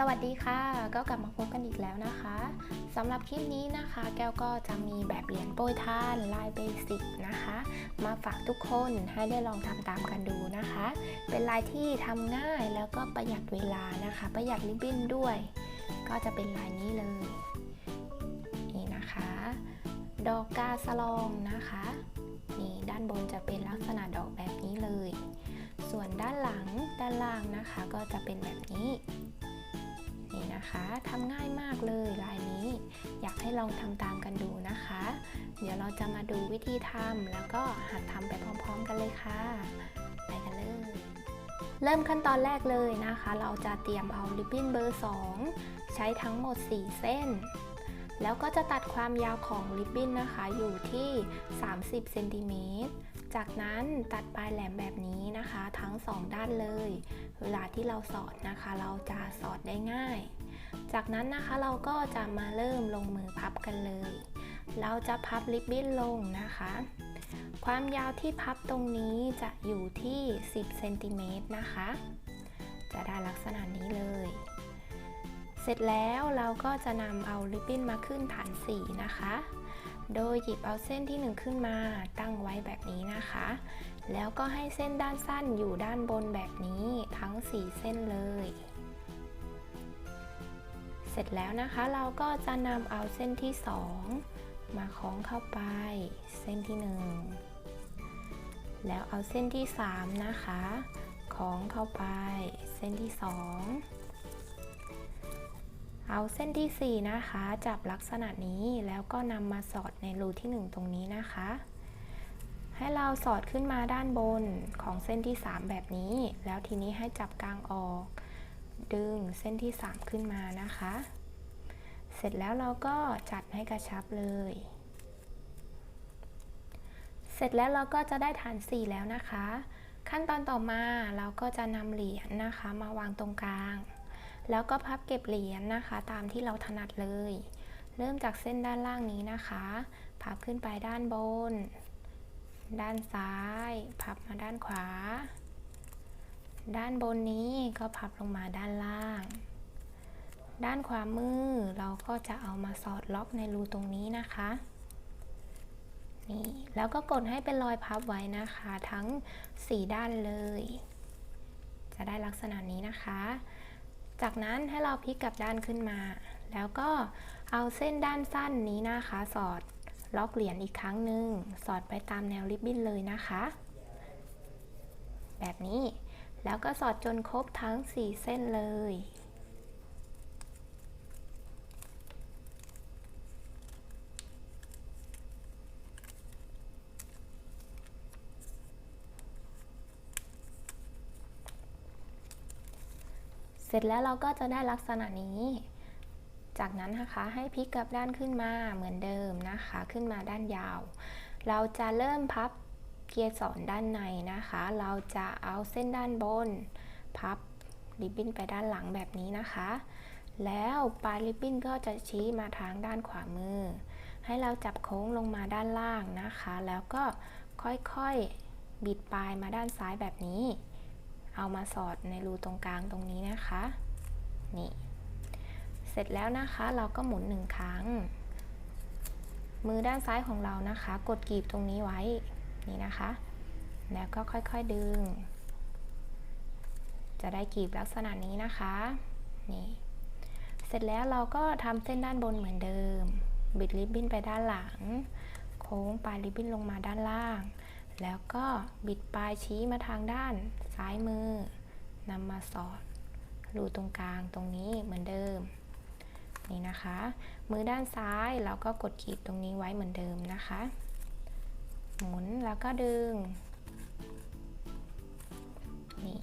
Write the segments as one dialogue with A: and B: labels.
A: สวัสดีค่ะ ก็กลับมาพบกันอีกแล้วนะคะสำหรับคลิปนี้นะคะ แก้วก็จะมีแบบเหรียญโปรยทานลายเบสิกนะคะ มาฝากทุกคนให้ได้ลองทำตามกันดูนะคะ เป็นลายที่ทำง่ายแล้วก็ประหยัดเวลานะคะ ประหยัดริบบิ้นด้วย ก็จะเป็นลายนี้เลย นี่นะคะ ดอกกาสลองนะคะ นี่ด้านบนจะเป็นลักษณะดอกแบบนี้เลย ส่วนด้านหลังด้านล่างนะคะ ก็จะเป็นแบบนี้ นี่นะคะทำง่ายมากเลยลายนี้ อยากให้ลองทำตามกันดูนะคะ เดี๋ยวเราจะมาดูวิธีทำแล้วก็หัดทำไปพร้อม ๆ กันเลยค่ะ ไปกันเลย เริ่มขั้นตอนแรกเลยนะคะ เราจะเตรียมเอาริบบิ้นเบอร์ 2 ใช้ทั้งหมด 4 เส้น แล้วก็จะตัดความยาวของริบบิ้นนะคะอยู่ที่ 30เซนติเมตร จากนั้นตัดปลายแหลมแบบนี้นะคะ ทั้ง2ด้านเลย เวลาที่เราสอดนะคะ เราจะสอดได้ง่าย จากนั้นนะคะเราก็จะมาเริ่มลงมือพับกันเลย เราจะพับริบบิ้นลงนะคะ ความยาวที่พับตรงนี้จะอยู่ที่ 10เซนติเมตรนะคะ จะได้ลักษณะนี้เลย เสร็จแล้วเราก็จะนำเอาริบบิ้นมาขึ้นฐานสีนะคะ โดยหยิบเอาเส้นที่ 1 ขึ้นมาตั้งไว้แบบนี้นะคะ แล้วก็ให้เส้นด้านสั้นอยู่ด้านบนแบบนี้ทั้ง 4 เส้นเลย เสร็จแล้วนะคะเราก็จะนำเอาเส้นที่ 2 มาคล้องเข้าไปเส้นที่ 1 แล้วเอาเส้นที่ 3 นะคะคล้องเข้าไปเส้นที่ 2 เอาเส้นที่ 4 นะคะ จับลักษณะนี้แล้วก็นำมาสอดในรูที่ 1 ตรงนี้นะคะ ให้เราสอดขึ้นมาด้านบนของเส้นที่ 3 แบบนี้ แล้วทีนี้ให้จับกลางออก ดึงเส้นที่ 3 ขึ้นมานะคะ เสร็จแล้วเราก็จัดให้กระชับเลย เสร็จแล้วเราก็จะได้ฐาน 4 แล้วนะคะ ขั้นตอนต่อมาเราก็จะนำเหรียญนะคะ มาวางตรงกลาง แล้วก็พับเก็บเหรียญนะคะ ตามที่เราถนัดเลย เริ่มจากเส้นด้านล่างนี้นะคะ พับขึ้นไปด้านบน ด้านซ้าย พับมาด้านขวา ด้านบนนี้ก็พับลงมาด้านล่าง ด้านขวามือเราก็จะเอามาสอดล็อกในรูตรงนี้นะคะนี่แล้วก็กดให้เป็นรอยพับไว้นะคะทั้ง 4 ด้านเลย จะได้ลักษณะนี้นะคะ จากนั้นให้เราพลิกกลับด้านขึ้นมา แล้วก็เอาเส้นด้านสั้นนี้นะคะ สอดล็อกเหรียญอีกครั้งหนึ่งสอดไปตามแนวริบบิ้นเลยนะคะ แบบนี้แล้วก็สอดจนครบทั้ง 4 เส้นเลย เสร็จแล้วเราก็จะได้ลักษณะนี้ จากนั้นนะคะให้พลิกกลับด้านขึ้นมาเหมือนเดิมนะคะ ขึ้นมาด้านยาว เราจะเริ่มพับเกียร์สอนด้านในนะคะ เราจะเอาเส้นด้านบน พับริบบิ้นไปด้านหลังแบบนี้นะคะ แล้วปลายริบบิ้นก็จะชี้มาทางด้านขวามือ ให้เราจับโค้งลงมาด้านล่างนะคะ แล้วก็ค่อยๆบิดปลายมาด้านซ้ายแบบนี้ เอามาสอดในรูตรงกลางตรงนี้นะคะ นี่ เสร็จแล้วนะคะเราก็หมุนหนึ่งครั้ง มือด้านซ้ายของเรานะคะ กดกีบตรงนี้ไว้ นี่นะคะ แล้วก็ค่อยๆดึง จะได้กีบลักษณะนี้นะคะ นี่ เสร็จแล้วเราก็ทำเส้นด้านบนเหมือนเดิม บิดริบบิ้นไปด้านหลัง โค้งปลายริบบิ้นลงมาด้านล่าง แล้วก็บิดปลายชี้มาทางด้านซ้ายมือนำมาสอดรูตรงกลางตรงนี้เหมือนเดิม นี่นะคะ มือด้านซ้ายเราก็กดขีดตรงนี้ไว้เหมือนเดิมนะคะ หมุนแล้วก็ดึง นี่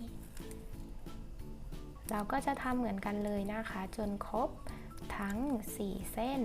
A: เราก็จะทำเหมือนกันเลยนะคะ จนครบทั้ง 4 เส้น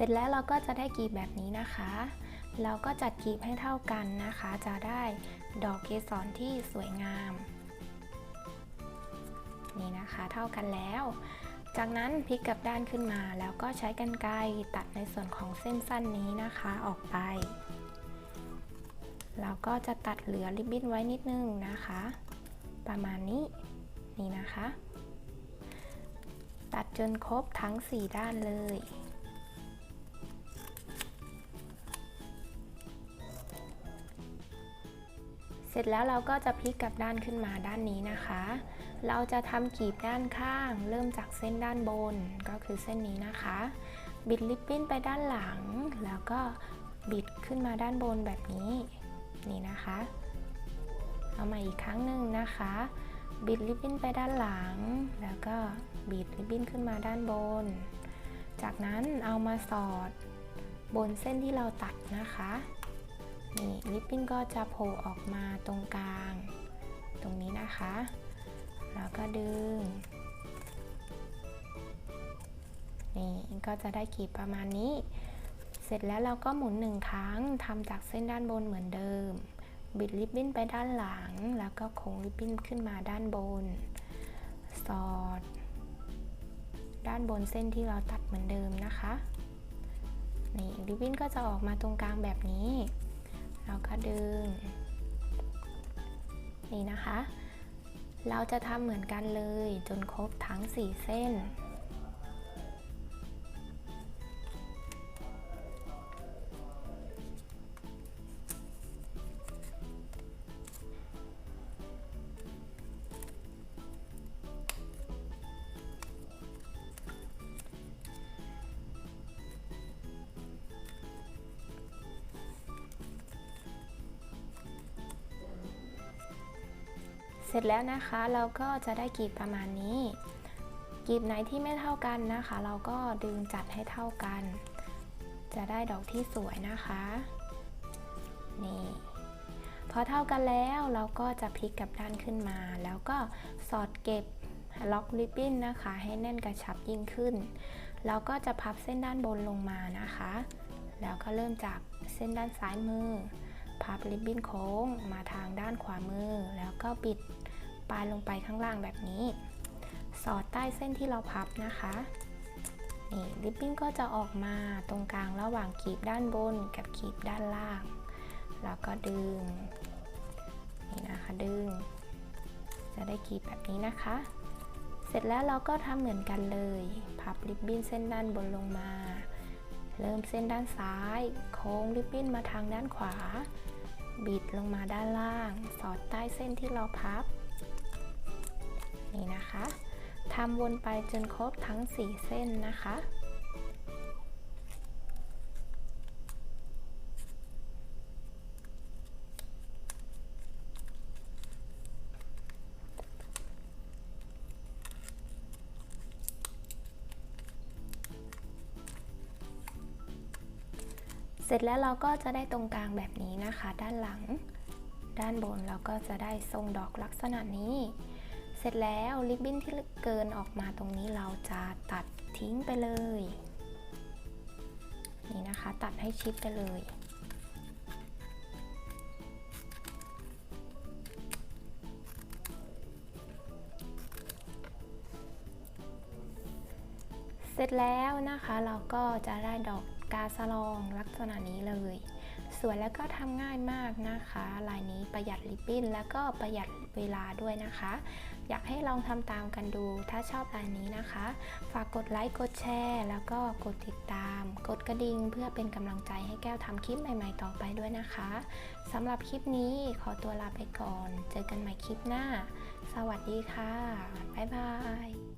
A: เสร็จแล้วเราก็จะได้กลีบแบบนี้นะคะ เราก็จัดกลีบให้เท่ากันนะคะ จะได้ดอกเกสรที่สวยงาม นี่นะคะเท่ากันแล้ว จากนั้นพลิกกลับด้านขึ้นมาแล้วก็ใช้กรรไกรตัดในส่วนของเส้นสั้นนี้นะคะออกไป เราก็จะตัดเหลือริบบิ้นไว้นิดนึงนะคะ ประมาณนี้นี่นะคะ ตัดจนครบทั้ง 4 ด้านเลย เสร็จแล้วเราก็จะพลิกกลับด้านขึ้นมาด้านนี้นะคะ เราจะทำกีบด้านข้าง เริ่มจากเส้นด้านบนก็คือเส้นนี้นะคะ บิดลิปปิ้นไปด้านหลัง แล้วก็บิดขึ้นมาด้านบนแบบนี้นี่นะคะ เอามาอีกครั้งหนึ่งนะคะ บิดลิปบิ้นไปด้านหลัง แล้วก็บิดลิปบิ้นขึ้นมาด้านบน จากนั้นเอามาสอดบนเส้นที่เราตัดนะคะ นี่ลิปบิ้นก็จะโผล่ออกมาตรงกลาง ตรงนี้นะคะ แล้วก็ดึง นี่ก็จะได้กีบประมาณนี้ เสร็จแล้วเราก็หมุนหนึ่งครั้งทำจากเส้นด้านบนเหมือนเดิม บิดริบบิ้นไปด้านหลัง แล้วก็โค้งริบบิ้นขึ้นมาด้านบน สอด ด้านบนเส้นที่เราตัดเหมือนเดิมนะคะ นี่ริบบิ้นก็จะออกมาตรงกลางแบบนี้ แล้วก็ดึง นี่นะคะ เราจะทำเหมือนกันเลยจนครบทั้ง 4 เส้น เสร็จแล้วนะคะเราก็จะได้กลีบประมาณนี้กลีบไหนที่ไม่เท่ากันนะคะ เราก็ดึงจัดให้เท่ากัน จะได้ดอกที่สวยนะคะนี่พอเท่ากันแล้วเราก็จะพลิกกลับด้านขึ้นมา แล้วก็สอดเก็บล็อกริบบิ้นนะคะ ให้แน่นกระชับยิ่งขึ้นเราก็จะพับเส้นด้านบนลงมานะคะ แล้วก็เริ่มจากเส้นด้านซ้ายมือ พับริบบิ้นโค้งมาทางด้านขวามือ แล้วก็บิดปลายลงไปข้างล่างแบบนี้ สอดใต้เส้นที่เราพับนะคะนี่ริบบิ้นก็จะออกมาตรงกลางระหว่างขีบด้านบนกับขีบด้านล่าง แล้วก็ดึงนี่นะคะดึง จะได้ขีบแบบนี้นะคะ เสร็จแล้วเราก็ทำเหมือนกันเลย พับริบบิ้นเส้นด้านบนลงมา เริ่มเส้นด้านซ้าย โค้งริบบิ้นมาทางด้านขวา บิดลงมาด้านล่าง สอดใต้เส้นที่เราพับ นี่นะคะทำวนไปจนครบทั้ง 4 เส้นนะคะ สร็จแล้วเราก็จะได้ตรงกลางแบบนี้นะคะ ด้านหลัง ด้านบนเราก็จะได้ทรงดอกลักษณะนี้ เสร็จแล้วริบบิ้นที่เกินออกมาตรงนี้เราจะตัดทิ้งไปเลย นี่นะคะตัดให้ชิดไปเลย เสร็จแล้วนะคะเราก็จะได้ดอก กาสลองลักษณะนี้เลย สวยแล้วก็ทำง่ายมากนะคะ ลายนี้ประหยัดริบบิ้นแล้วก็ประหยัดเวลาด้วยนะคะ อยากให้ลองทำตามกันดู ถ้าชอบลายนี้นะคะ ฝากกดไลค์กดแชร์ แล้วก็กดติดตาม กดกระดิ่งเพื่อเป็นกำลังใจให้แก้วทำคลิปใหม่ ๆ ต่อไปด้วยนะคะสำหรับคลิปนี้ขอตัวลาไปก่อน เจอกันใหม่คลิปหน้า สวัสดีค่ะ บ๊ายบาย